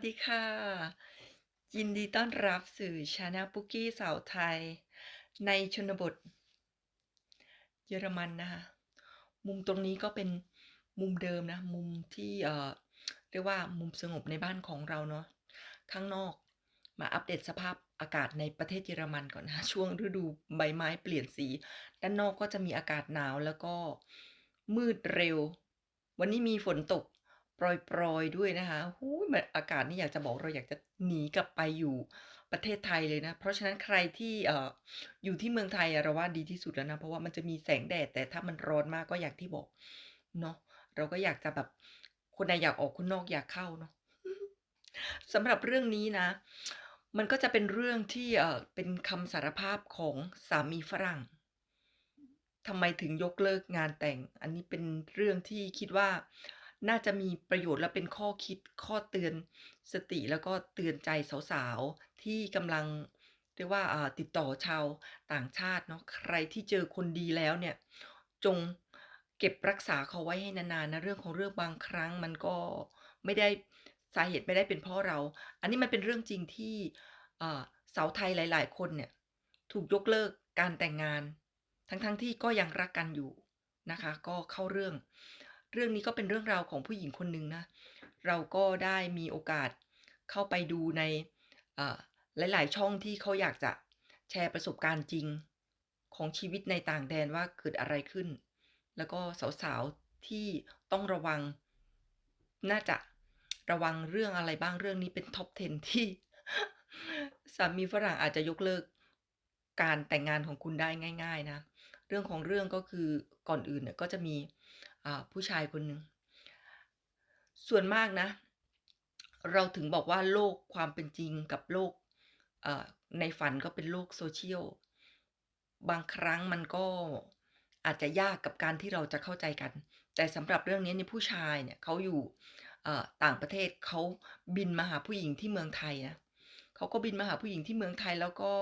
สวัสดีค่ะ ยินดีต้อนรับสู่ชาแนลปุกกี้สาวไทย ในชนบท เยอรมันนะคะมุมตรงนี้ก็เป็นมุมเดิมนะ มุมที่เอ่อเรียกว่ามุมสงบในบ้านของเราเนาะข้างนอกมาอัปเดตสภาพอากาศในประเทศเยอรมันก่อนนะช่วงฤดูใบไม้เปลี่ยนสี ด้านนอกก็จะมีอากาศหนาวแล้วก็มืดเร็ว วันนี้มีฝนตก ปรยๆด้วยนะคะหูยมันอากาศนี่อยากจะบอกเราอยากจะหนีกลับไปอยู่ประเทศไทยเลยนะ เพราะฉะนั้นใครที่เอ่ออยู่ที่เมืองไทยอะเราว่าดีที่สุดแล้วนะ เพราะว่ามันจะมีแสงแดด แต่ถ้ามันร้อนมากก็อย่างที่บอกเนาะ เราก็อยากจะแบบคนในอยากออกคนนอกอยากเข้าเนาะสำหรับเรื่องนี้นะ มันก็จะเป็นเรื่องที่เอ่อเป็นคำสารภาพของสามีฝรั่งทำไมถึงยกเลิกงานแต่ง อันนี้เป็นเรื่องที่คิดว่า น่าจะมีประโยชน์และเป็นข้อคิดข้อเตือนสติแล้วก็เตือนใจสาวๆ ที่กำลังเรียกว่าติดต่อชาวต่างชาติเนาะใครที่เจอคนดีแล้วเนี่ยจงเก็บรักษาเขาไว้ให้นานๆนะเรื่องของเรื่องบางครั้งมันก็ไม่ได้สาเหตุไม่ได้เป็นเพราะเรา อันนี้มันเป็นเรื่องจริงที่สาวไทยหลาย ๆ คนเนี่ยถูกยกเลิกการแต่งงาน ทั้งๆที่ก็ยังรักกันอยู่นะคะ ก็เข้าเรื่อง เรื่องนี้ก็เป็นเรื่องราวของผู้หญิงคนหนึ่งนะ เราก็ได้มีโอกาสเข้าไปดูในหลาย ๆ ช่องที่เขาอยากจะแชร์ประสบการณ์จริงของชีวิตในต่างแดนว่าเกิดอะไรขึ้น แล้วก็สาว ๆ ที่ต้องระวัง น่าจะระวังเรื่องอะไรบ้างเรื่องนี้เป็น Top 10 ที่สามีฝรั่งอาจจะยกเลิกการแต่งงานของคุณได้ง่าย ๆ นะ เรื่องของเรื่องก็คือก่อนอื่นเนี่ยก็จะมี ผู้ชายคนหนึ่งส่วนมากนะ เราถึงบอกว่าโลกความเป็นจริงกับโลกในฝันก็เป็นโลก social บางครั้งมันก็อาจจะยากกับการที่เราจะเข้าใจกัน แต่สำหรับเรื่องนี้เนี่ยผู้ชายเนี่ยเขาอยู่ต่างประเทศเขาบินมาหาผู้หญิงที่เมืองไทยนะเขาก็บินมาหาผู้หญิงที่เมืองไทยแล้วก็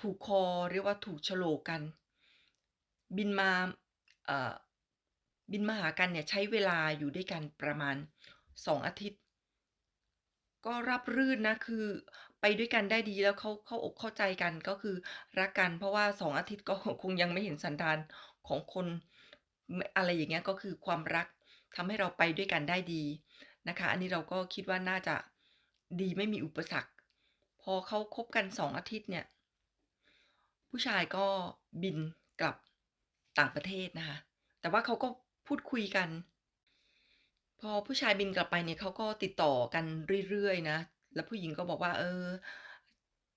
ถูกคอเรียกว่าถูกโฉลกกัน บินมา บินมาหากันเนี่ยใช้เวลาอยู่ด้วยกันประมาณ 2 อาทิตย์ ก็ราบรื่นนะคือไปด้วยกันได้ดีแล้วเขาเข้าอกเข้าใจกันก็คือรักกันเพราะว่า2องอาทิตย์ก็คงยังไม่เห็นสันดานของคนอะไรอย่างเงี้ยก็คือความรักทำให้เราไปด้วยกันได้ดีนะคะ อันนี้เราก็คิดว่าน่าจะดีไม่มีอุปสรรค พอเขาคบกัน2อาทิตย์เนี่ย ผู้ชายก็บินกลับต่างประเทศนะคะ แต่ว่าเขาก็ พูดคุยกัน พอผู้ชายบินกลับไปเนี่ยเขาก็ติดต่อกันเรื่อยๆนะ แล้วผู้หญิงก็บอกว่า เออ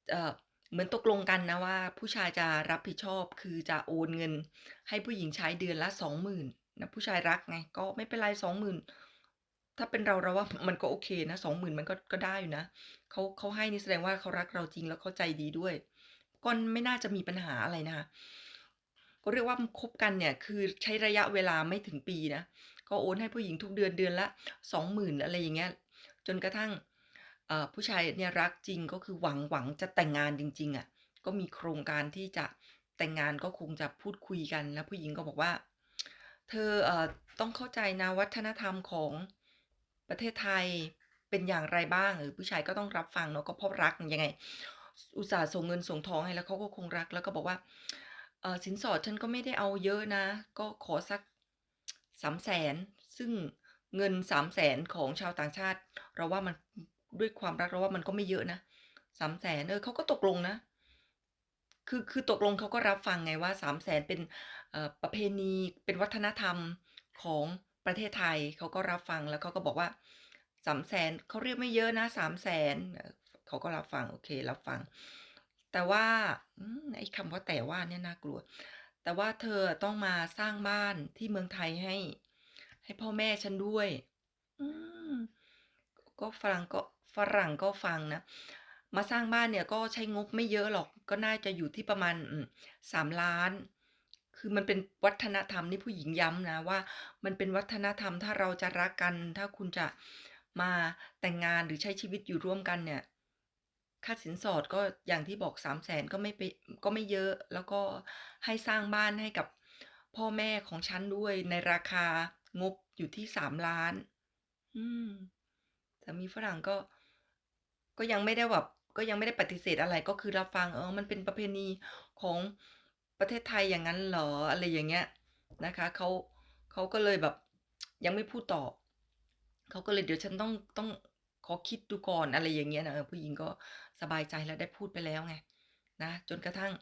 เออเหมือนตกลงกันนะว่า ผู้ชายจะรับผิดชอบคือจะโอนเงิน ให้ผู้หญิงใช้เดือนละ20,000นนะผู้ชายรักไงก็ไม่เป็นไร20,000ถ้าเป็นเราเราว่ามันก็โอเคนะ20,000มันก็ก็ได้อยู่นะเขาเขาให้นี่แสดงว่าเขารักเราจริงแล้วเขาใจดีด้วยก็ไม่น่าจะมีปัญหาอะไรนะคะ ก็เรียกว่าคบกันเนี่ยคือใช้ระยะเวลาไม่ถึงปีนะก็โอนให้ผู้หญิงทุกเดือนเดือนละ20,000อะไรอย่างเงี้ยจนกระทั่งผู้ชายเนี่ยรักจริงก็คือหวังหวังจะแต่งงานจริงๆอะก็มีโครงการที่จะแต่งงานก็คงจะพูดคุยกันแล้วผู้หญิงก็บอกว่า"เธอเอ่อต้องเข้าใจนะวัฒนธรรมของประเทศไทยเป็นอย่างไรบ้าง"เออผู้ชายก็ต้องรับฟังเนาะก็เพราะรักยังไง อุตส่าห์ส่งเงินส่งทองให้แล้วเขาก็คงรักแล้วก็บอกว่า" ออสินสอดฉันก็ไม่ได้เอาเยอะนะ ก็ขอสัก 300,000" ซึ่งเงิน300,000ของชาวต่างชาติ เราว่ามันด้วยความรักเราว่ามันก็ไม่เยอะนะ300,000เออเขาก็ตกลงนะ คือคือตกลงเขาก็รับฟังไงว่า300,000เป็นประเพณีเป็นวัฒนธรรมของประเทศไทยเขาก็รับฟังแล้วเขาก็บอกว่า300,000เขาเรียกไม่เยอะนะ300,000เอ่อเขาก็รับฟังโอเครับฟัง แต่ว่าอไอ้คำว่าแต่ว่าเนี่ยน่ากลัว"แต่ว่าเธอต้องมาสร้างบ้านที่เมืองไทยให้ ให้พ่อแม่ฉันด้วย"อืก็ฝรั่งก็ฝรั่งก็ฟังนะ มาสร้างบ้านเนี่ยก็ใช้งบไม่เยอะหรอก ก็น่าจะอยู่ที่ประมาณอืม3,000,000คือมันเป็นวัฒนธรรมนี่ผู้หญิงย้ำนะว่า มันเป็นวัฒนธรรมถ้าเราจะรักกัน ถ้าคุณจะมาแต่งงานหรือใช้ชีวิตอยู่ร่วมกันเนี่ย ค่าสินสอดก็อย่างที่บอก300,000ก็ไม่ไปก็ไม่เยอะ แล้วก็ให้สร้างบ้านให้กับพ่อแม่ของฉันด้วยในราคางบอยู่ที่3,000,000อืมสามีฝรั่งก็ ก็ยังไม่ได้แบบก็ยังไม่ได้ปฏิเสธอะไรก็คือรับฟังเ"ออมันเป็นประเพณีของประเทศไทยอย่างงั้นเหรอ?"อะไรอย่างเงี้ยนะคะเขาเขาก็เลยแบบ ยังไม่พูดต่อเขาก็เลย"เดี๋ยวฉันต้องต้องขอคิดดูก่อน"อะไรอย่างเงี้ยนะผู้หญิงก็ สบายใจแล้วได้พูดไปแล้วไงนะจนกระทั่ง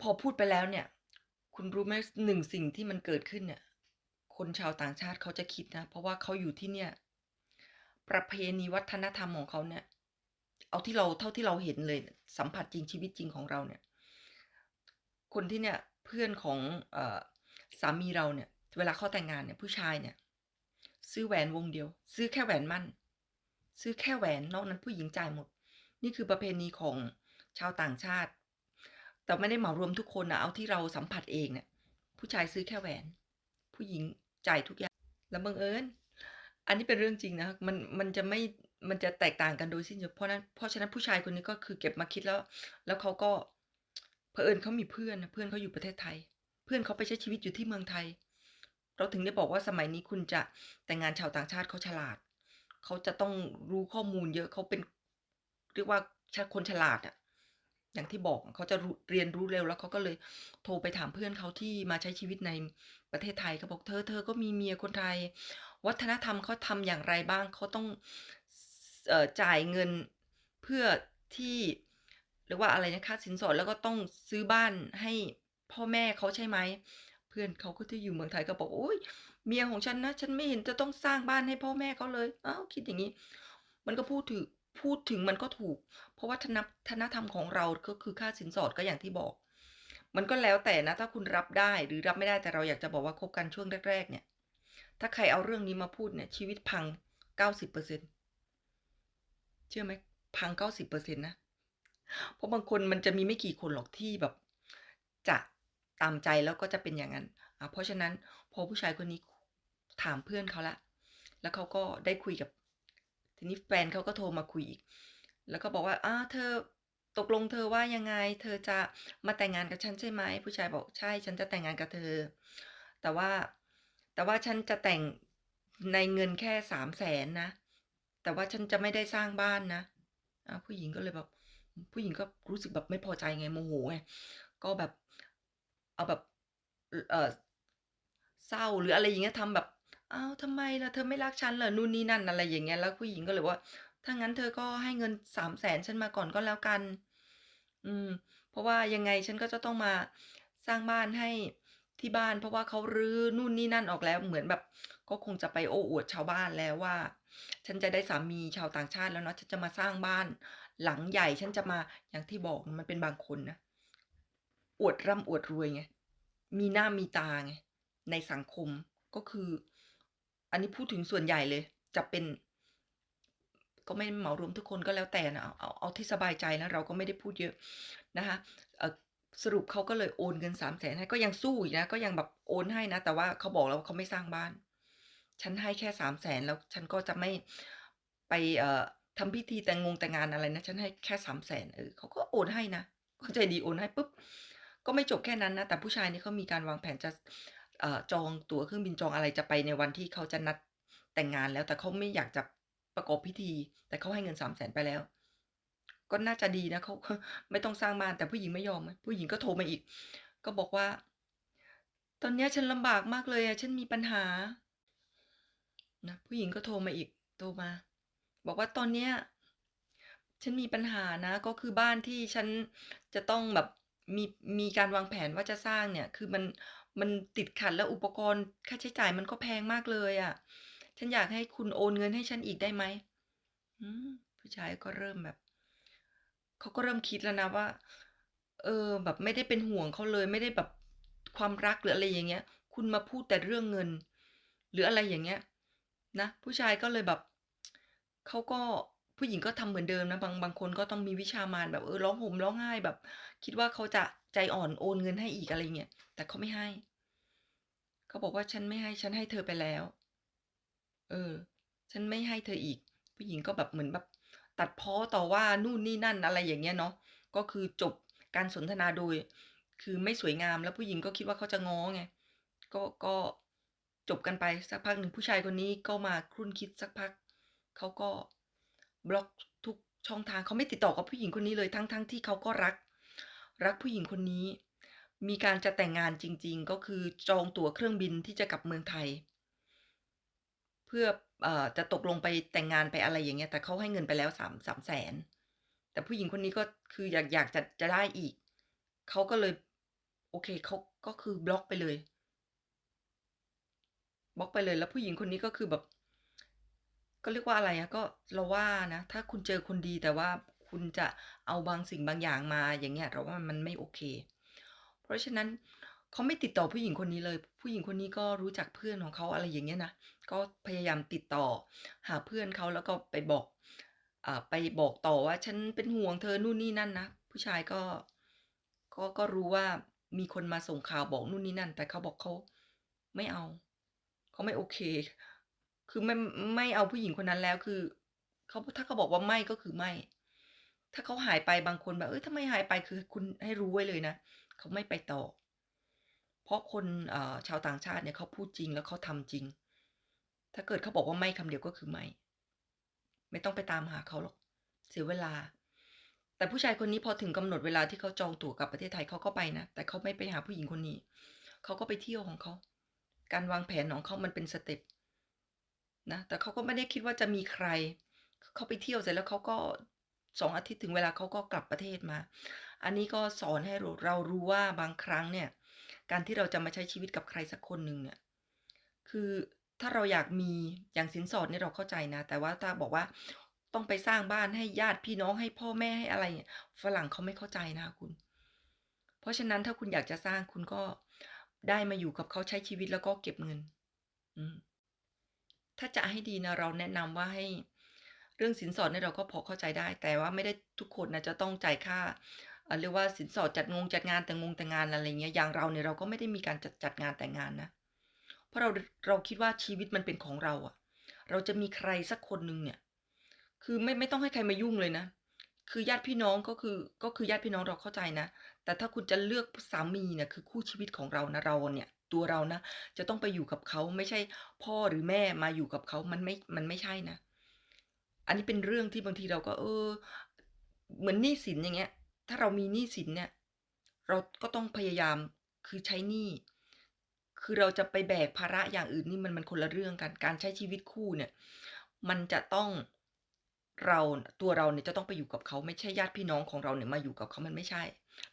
พอพูดไปแล้วเนี่ย คุณรู้ไหม1สิ่งที่มันเกิดขึ้นเนี่ย คนชาวต่างชาติเขาจะคิดนะ เพราะว่าเขาอยู่ที่เนี่ย ประเพณีวัฒนธรรมของเขาเนี่ย เอาที่เราเท่าที่เราเห็นเลย สัมผัสจริงชีวิตจริงของเราเนี่ย คนที่เนี่ยเพื่อนของอสามีเราเนี่ย เวลาเขาแต่งงานเนี่ยผู้ชายเนี่ย ซื้อแหวนวงเดียว ซื้อแค่แหวนมั้น ซื้อแค่แหวนนอกนั้นผู้หญิงจ่ายหมด นี่คือประเพณีของชาวต่างชาติ แต่ไม่ได้เหมารวมทุกคนนะเอาที่เราสัมผัสเองเนี่ยผู้ชายซื้อแค่แหวน ผู้หญิงจ่ายทุกอย่าง แล้วบังเอิญอันนี้เป็นเรื่องจริงนะมันมันจะไม่มันจะแตกต่างกันโดยสิ้นเชิงเพราะนั้นเพราะฉะนั้นผู้ชายคนนี้ก็คือเก็บมาคิดแล้ว แล้วเขาก็เผอิญเขามีเพื่อนเพื่อนเขาอยู่ประเทศไทย เพื่อนเขาไปใช้ชีวิตอยู่ที่เมืองไทย เราถึงได้บอกว่าสมัยนี้คุณจะแต่งงานชาวต่างชาติเขาฉลาด เขาจะต้องรู้ข้อมูลเยอะเขาเป็นเรียกว่าคนฉลาดอะอย่างที่บอกเขาจะเรียนรู้เร็วแล้วเขาก็เลยโทรไปถามเพื่อนเขาที่มาใช้ชีวิตในประเทศไทยเขาบอก"เธอเธอก็มีเมียคนไทย วัฒนธรรมเขาทำอย่างไรบ้าง?เขาต้องออจ่ายเงินเพื่อที่เรียกว่าอะไรนะค่าสินสอดแล้วก็ต้องซื้อบ้านให้พ่อแม่เขาใช่ไหม?"เพื่อนเขาก็ที่อยู่เมืองไทยก็บอก"โอ๊ย เมียของฉันนะ ฉันไม่เห็นจะต้องสร้างบ้านให้พ่อแม่เขาเลย เ"อ้าคิดอย่างงี้ มันก็พูดถึกพูดถึงมันก็ถูก เพราะวัฒนฒนธรรมของเราก็คือค่าสินสอดก็อย่างที่บอก มันก็แล้วแต่นะ ถ้าคุณรับได้หรือรับไม่ได้แต่เราอยากจะบอกว่าคบกันช่วงแรกๆ เนี่ย ถ้าใครเอาเรื่องนี้มาพูดเนี่ย ชีวิตพัง90%เปอร์เซ็นเชื่อไหม?พัง90%นนะเพราะบางคนมันจะมีไม่กี่คนหรอกที่แบบ จะตามใจแล้วก็จะเป็นอย่างงั้นอ่าเพราะฉะนั้นพอผู้ชายคนนี้ ถามเพื่อนเขาล้วแล้วเขาก็ได้คุยกับ ทีนี้แฟนเขาก็โทรมาคุยอีก แล้วก็บอกว่า"อาเธอตกลงเธอว่ายังไง?เธอจะมาแต่งงานกับฉันใช่ไหม?"ผู้ชายบอก"ใช่ ฉันจะแต่งงานกับเธอ แต่ว่าแต่ว่าฉันจะแต่งในเงินแค่300,000นะ แต่ว่าฉันจะไม่ได้สร้างบ้านนะ"ผู้หญิงก็เลยแบบ ผู้หญิงก็รู้สึกแบบไม่พอใจไงโมโหไง ก็แบบเอาแบบ เอ่อเศร้าหรืออะไรอย่างเงี้ยทำแบบ" อ้าวทำไมล่ะ?เธอไม่รักฉันเหรอ?"นู่นนี่นั่นอะไรอย่างเงี้ยแล้วผู้หญิงก็เลยว่า"ถ้างั้นเธอก็ให้เงิน300,000ฉันมาก่อนก็แล้วกัน อืม เพราะว่ายังไงฉันก็จะต้องมาสร้างบ้านให้ที่บ้าน เพราะว่าเขารื้อนู่นนี่นั่นออกแล้ว"เหมือนแบบ ก็คงจะไปโอ้อวดชาวบ้านแล้วว่า"ฉันจะได้สามีชาวต่างชาติแล้วเนาะฉันจะมาสร้างบ้าน หลังใหญ่ฉันจะมา"อย่างที่บอกมันเป็นบางคนนะอวดร่ำอวดรวยไงมีหน้ามีตาไงในสังคมก็คือ อันนี้พูดถึงส่วนใหญ่เลย จะเป็น ก็ไม่เหมารวมทุกคนก็แล้วแต่นะเอาเอาเอาที่สบายใจนะเราก็ไม่ได้พูดเยอะนะคะสรุปเขาก็เลยโอนเงิน300,000ให้ก็ยังสู้อีกนะ ก็ยังแบบโอนให้นะ แต่ว่าเขาบอกแล้วว่าเขาไม่สร้างบ้าน"ฉันให้แค่300,000แล้วฉันก็จะไม่ไปเอ่อทำพิธีแต่งงงแต่งงานอะไรนะ ฉันให้แค่ 300,000" เออเขาก็โอนให้นะเขาใจดีโอนให้ปุ๊บก็ไม่จบแค่นั้นนะ แต่ผู้ชายนี่เขามีการวางแผนจะ จองตั๋วเครื่องบินจองอะไรจะไปในวันที่เขาจะนัดแต่งงานแล้ว แต่เขาไม่อยากจะประกอบพิธี แต่เขาให้เงิน300,000ไปแล้ว ก็น่าจะดีนะเขาไม่ต้องสร้างบ้านแต่ผู้หญิงไม่ยอมผู้หญิงก็โทรมาอีก ก็บอกว่า"ตอนนี้ฉันลำบากมากเลยอะฉันมีปัญหา"นะผู้หญิงก็โทรมาอีกโทรมา บอกว่า"ตอนเนี้ยฉันมีปัญหานะก็คือบ้านที่ฉันจะต้องแบบมีมีการวางแผนว่าจะสร้างเนี่ย คือมัน มันติดขัดแล้วอุปกรณ์ค่าใช้จ่ายมันก็แพงมากเลยอะฉันอยากให้คุณโอนเงินให้ฉันอีกได้ไหม?"อืมผู้ชายก็เริ่มแบบเขาก็เริ่มคิดแล้วนะว่า เออ แบบไม่ได้เป็นห่วงเขาเลยไม่ได้แบบความรักหรืออะไรอย่างเงี้ย คุณมาพูดแต่เรื่องเงิน หรืออะไรอย่างเงี้ย นะผู้ชายก็เลยแบบเขาก็ผู้หญิงก็ทำเหมือนเดิมนะบางบางคนก็ต้องมีวิชามารแบบเออร้องห่มร้องไห้แบบ คิดว่าเขาจะ ใจอ่อนโอนเงินให้อีกอะไรเงี้ยแต่เขาไม่ให้ เขาบอกว่า"ฉันไม่ให้ฉันให้เธอไปแล้ว"เออ"ฉันไม่ให้เธออีก"ผู้หญิงก็แบบเหมือนแบบตัดพ้อต่อว่านู่นนี่นั่นอะไรอย่างเงี้ยเนาะก็คือจบการสนทนาโดย คือไม่สวยงามแล้วผู้หญิงก็คิดว่าเขาจะง้อไงก็ก็จบกันไปสักพักหนึ่งผู้ชายคนนี้ก็มาครุ่นคิดสักพักเขาก็บล็อกทุกช่องทางเขาไม่ติดต่อกับผู้หญิงคนนี้เลยทั้งๆที่เขาก็รัก รักผู้หญิงคนนี้ มีการจะแต่งงานจริง ๆ ก็คือจองตั๋วเครื่องบินที่จะกลับเมืองไทย เพื่ออจะตกลงไปแต่งงานไปอะไรอย่างเงี้ยแต่เขาให้เงินไปแล้ว3 300,000แต่ผู้หญิงคนนี้ก็คืออยากอยากจะจะได้อีกเขาก็เลย โอเคเขาก็คือบล็อกไปเลยบล็อกไปเลยแล้วผู้หญิงคนนี้ก็คือแบบ ก็เรียกว่าอะไรอะก็เราว่านะ ถ้าคุณเจอคนดีแต่ว่า คุณจะเอาบางสิ่งบางอย่างมาอย่างเงี้ยเราว่ามันไม่โอเค เพราะฉะนั้นเขาไม่ติดต่อผู้หญิงคนนี้เลย ผู้หญิงคนนี้ก็รู้จักเพื่อนของเขาอะไรอย่างเงี้ยนะก็พยายามติดต่อ หาเพื่อนเขาแล้วก็ไปบอกอไปบอกต่อว่า"ฉันเป็นห่วงเธอ"นู่นนี่นั่นนะผู้ชายก็ก็ก็รู้ว่ามีคนมาส่งข่าวบอกนู่นนี่นั่น แต่เขาบอกเขาไม่เอาเขาไม่โอเค คือไม่ไม่เอาผู้หญิงคนนั้นแล้วคือเขาถ้าเขาบอกว่าไม่ก็คือไม่ ถ้าเขาหายไปบางคนแบบ"เฮ้ยทำไมหายไป?"คือคุณให้รู้ไว้เลยนะเขาไม่ไปต่อ เพราะคนชาวต่างชาติเนี่ยเขาพูดจริงแล้วเขาทำจริง ถ้าเกิดเขาบอกว่าไม่คำเดียวก็คือไม่ไม่ต้องไปตามหาเขาหรอกเสียเวลา แต่ผู้ชายคนนี้พอถึงกำหนดเวลาที่เขาจองตั๋วกลับประเทศไทยเขาก็ไปนะแต่เขาไม่ไปหาผู้หญิงคนนี้เขาก็ไปเที่ยวของเขาการวางแผนของเขามันเป็นสเต็ปนะแต่เขาก็ไม่ได้คิดว่าจะมีใครเขาไปเที่ยวเสร็จแล้วเขาก็ 2องอาทิตย์ถึงเวลาเขาก็กลับประเทศมา อันนี้ก็สอนให้เราเรารู้ว่าบางครั้งเนี่ย การที่เราจะมาใช้ชีวิตกับใครสักคนหนึ่งเนี่ย คือถ้าเราอยากมีอย่างสินสอดเนี่ยเราเข้าใจนะ แต่ว่าถ้าบอกว่าต้องไปสร้างบ้านให้ญาติพี่น้องให้พ่อแม่ให้อะไรเนี่ยฝรั่งเขาไม่เข้าใจนะคุณ เพราะฉะนั้นถ้าคุณอยากจะสร้างคุณก็ได้มาอยู่กับเขาใช้ชีวิตแล้วก็เก็บเงิน อืมถ้าจะให้ดีนะเราแนะนำว่าให้ เรื่องสินสอดเนี่ยเราก็พอเข้าใจได้ แต่ว่าไม่ได้ทุกคนนะจะต้องจ่ายค่าเรียกว่าสินสอดจัดงงจัดงานแต่งงแต่งงานอะไรเงี้ยอย่างเราเนี่ยเราก็ไม่ได้มีการจัดจัดงานแต่งงานนะ เพราะเราเราคิดว่าชีวิตมันเป็นของเราอะเราจะมีใครสักคนหนึ่งเนี่ย คือไม่ไม่ต้องให้ใครมายุ่งเลยนะ คือญาติพี่น้องก็คือก็คือญาติพี่น้องเราเข้าใจนะ แต่ถ้าคุณจะเลือกสามีเนี่ยคือคู่ชีวิตของเรานะเราเนี่ยตัวเรานะ จะต้องไปอยู่กับเขาไม่ใช่พ่อหรือแม่มาอยู่กับเขามันไม่มันไม่ใช่นะ อันนี้เป็นเรื่องที่บางทีเราก็ เออ เหมือนหนี้สินอย่างเงี้ย ถ้าเรามีหนี้สินเนี่ย เราก็ต้องพยายามคือใช้หนี้คือเราจะไปแบกภาระอย่างอื่นนี่มันมันคนละเรื่องกัน การใช้ชีวิตคู่เนี่ย มันจะต้องเราตัวเราเนี่ยจะต้องไปอยู่กับเขาไม่ใช่ญาติพี่น้องของเราเนี่ยมาอยู่กับเขามันไม่ใช่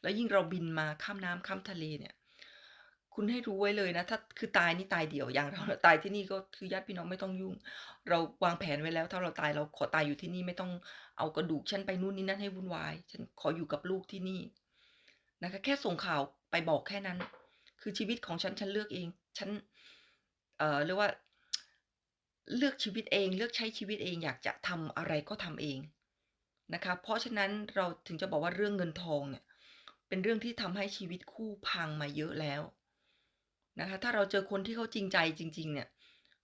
แล้วยิ่งเราบินมาข้ามน้ำข้ามทะเลเนี่ย คุณให้รู้ไว้เลยนะ ถ้าคือตายนี่ตายเดี่ยวอย่างเราตายที่นี่ก็คือญาติพี่น้องไม่ต้องยุ่ง เราวางแผนไว้แล้ว ถ้าเราตายเราขอตายอยู่ที่นี่ไม่ต้องเอากระดูกฉันไปนู่นนี่นั่นให้วุ่นวาย ฉันขออยู่กับลูกที่นี่นะคะ แค่ส่งข่าวไปบอกแค่นั้น คือชีวิตของฉันฉันเลือกเอง ฉันเอ่อเรียกว่า เลือกชีวิตเอง เลือกใช้ชีวิตเอง อยากจะทำอะไรก็ทำเองนะคะ เพราะฉะนั้นเราถึงจะบอกว่าเรื่องเงินทองเนี่ย เป็นเรื่องที่ทำให้ชีวิตคู่พังมาเยอะแล้ว นะคะ ถ้าเราเจอคนที่เขาจริงใจจริง ๆ เนี่ย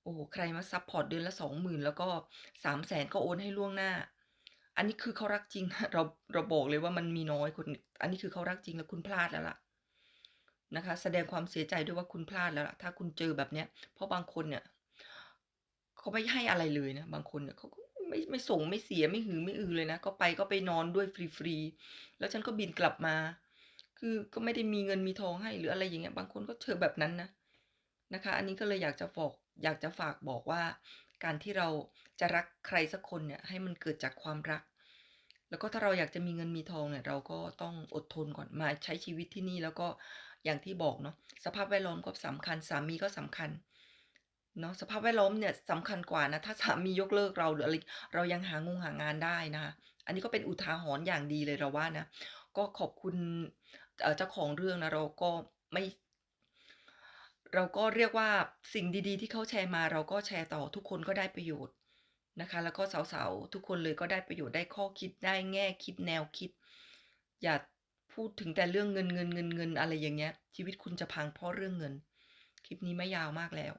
โอ้โฮใครมาซัปพอร์ตเดือนละ20,000แล้วก็300,000ก็โอนให้ล่วงหน้า อันนี้คือเขารักจริง เราเราบอกเลยว่ามันมีน้อยคน อันนี้คือเขารักจริงแล้วคุณพลาดแล้วล่ะนะคะ แสดงความเสียใจด้วยว่าคุณพลาดแล้วล่ะ ถ้าคุณเจอแบบเนี้ย เพราะบางคนเนี่ยเขาไม่ให้อะไรเลยนะ บางคนเนี่ยเขาไม่ไม่ส่งไม่เสียไม่หือไม่อือเลยนะ ก็ไปก็ไปนอนด้วยฟรีๆ แล้วฉันก็บินกลับมา คือก็ไม่ได้มีเงินมีทองให้หรืออะไรอย่างเงี้ยบางคนก็เจอแบบนั้นนะนะคะ อันนี้ก็เลยอยากจะบอกอยากจะฝากบอกว่า การที่เราจะรักใครสักคนเนี่ยให้มันเกิดจากความรัก แล้วก็ถ้าเราอยากจะมีเงินมีทองเนี่ยเราก็ต้องอดทนก่อนมาใช้ชีวิตที่นี่แล้วก็อย่างที่บอกเนาะสภาพแวดล้อมก็สำคัญสามีก็สำคัญเนาะสภาพแวดล้อมเนี่ยสำคัญกว่านะถ้าสามียกเลิกเราหรืออะไรเรายังหางงหางานได้นะคะอันนี้ก็เป็นอุทาหรณ์อย่างดีเลยเราว่านะก็ขอบคุณ เอ่อเจ้าของเรื่องนะเราก็ไม่เราก็เรียกว่าสิ่งดีๆ ที่เขาแชร์มาเราก็แชร์ต่อทุกคนก็ได้ประโยชน์นะคะ แล้วก็สาวๆทุกคนเลยก็ได้ประโยชน์ได้ข้อคิดได้แง่คิดแนวคิด อย่าพูดถึงแต่เรื่องเงินๆๆๆอะไรอย่างเงี้ย ชีวิตคุณจะพังเพราะเรื่องเงิน คลิปนี้ไม่ยาวมากแล้ว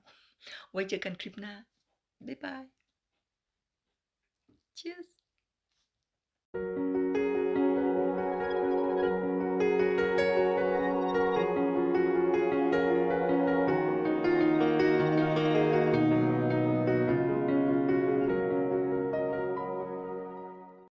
ไว้เจอกันคลิปหน้า บ๊ายบาย Cheers